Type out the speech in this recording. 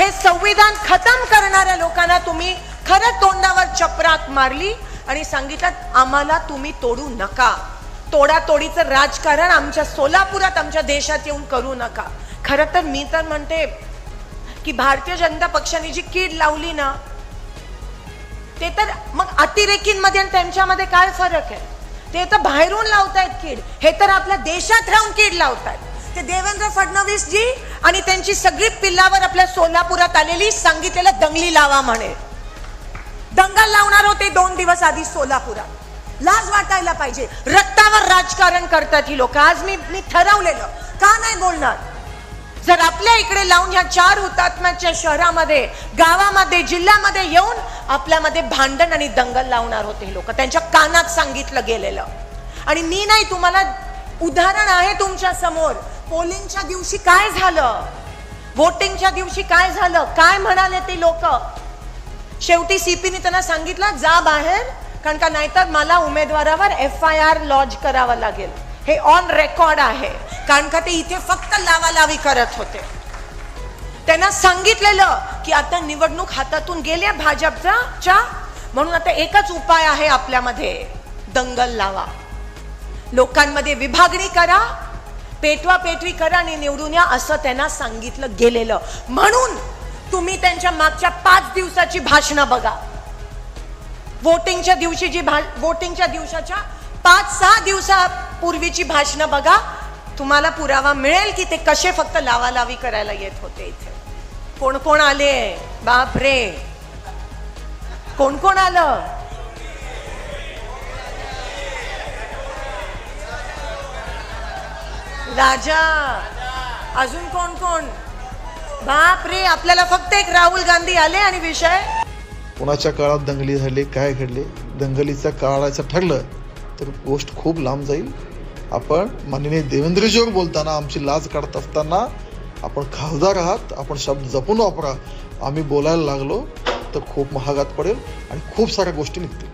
हे संविधान खतम करणाऱ्या लोकांना तुम्ही खरं तोंडावर चपराक मारली आणि सांगितलं आम्हाला तुम्ही तोडू नका. तोडातोडीचं राजकारण आमच्या सोलापुरात आमच्या देशात येऊन करू नका. खरं तर मी तर म्हणते की भारतीय जनता पक्षाने जी कीड लावली ना ते तर मग अतिरेकींमध्ये आणि त्यांच्यामध्ये काय फरक आहे? ते तर बाहेरून लावतायत कीड. हे तर आपल्या देशात राहून कीड लावतायत. ते देवेंद्र फडणवीस जी आणि त्यांची सगळी पिल्लावर आपल्या सोलापुरात आलेली सांगितलेलं दंगली लावा म्हणे. दंगल लावणार होते दोन दिवस आधी सोलापुरात. लाज वाटायला पाहिजे. रक्तावर राजकारण करतात ही लोक. आज मी मी ठरवलेलं. का नाही बोलणार? जर आपल्या इकडे लावून ह्या चार हुतात्म्याच्या शहरामध्ये गावामध्ये जिल्ह्यामध्ये येऊन आपल्यामध्ये भांडण आणि दंगल लावणार होते लोक. त्यांच्या कानात सांगितलं गेलेलं. आणि मी नाही तुम्हाला उदाहरण आहे तुमच्यासमोर. पोलिंगच्या दिवशी काय झालं? वोटिंगच्या दिवशी काय झालं? काय म्हणाले ते लोक? शेवटी सीपीने त्यांना सांगितलं जा बाहेर कारण का नाहीतर मला उमेदवारावर एफ आय आर लॉन्च करावं लागेल. हे ऑन रेकॉर्ड आहे. कारण का ते इथे फक्त लावालावी करत होते. त्यांना सांगितलेलं की आता निवडणूक हातातून गेल्या भाजपचा च्या? म्हणून आता एकच उपाय आहे आपल्यामध्ये दंगल लावा. लोकांमध्ये विभागणी करा पेटवा पेटवी करा आणि निवडून या असं त्यांना सांगितलं गेलेलं. म्हणून तुम्ही त्यांच्या मागच्या पाच दिवसाची भाषणं बघा. वोटिंगच्या दिवशी जी भा वोटिंगच्या दिवसाच्या पाच सहा दिवसापूर्वीची भाषणं बघा. तुम्हाला पुरावा मिळेल की ते कसे फक्त लावालावी करायला येत होते इथे. कोण कोण आले? बाप रे. कोण कोण आलं? राजा अजून कोण कोण? बाप रे आपल्याला फक्त एक राहुल गांधी आले आणि विषय? कोणाच्या काळात दंगली झाली काय घडले? दंगलीचा काढायचं ठरलं तर गोष्ट खूप लांब जाईल. आपण माननीय देवेंद्रजीवर बोलताना आमची लाज काढत असताना आपण खासदार आहात आपण शब्द जपून वापरा. आम्ही बोलायला लागलो तर खूप महागात पडेल आणि खूप साऱ्या गोष्टी निघतील.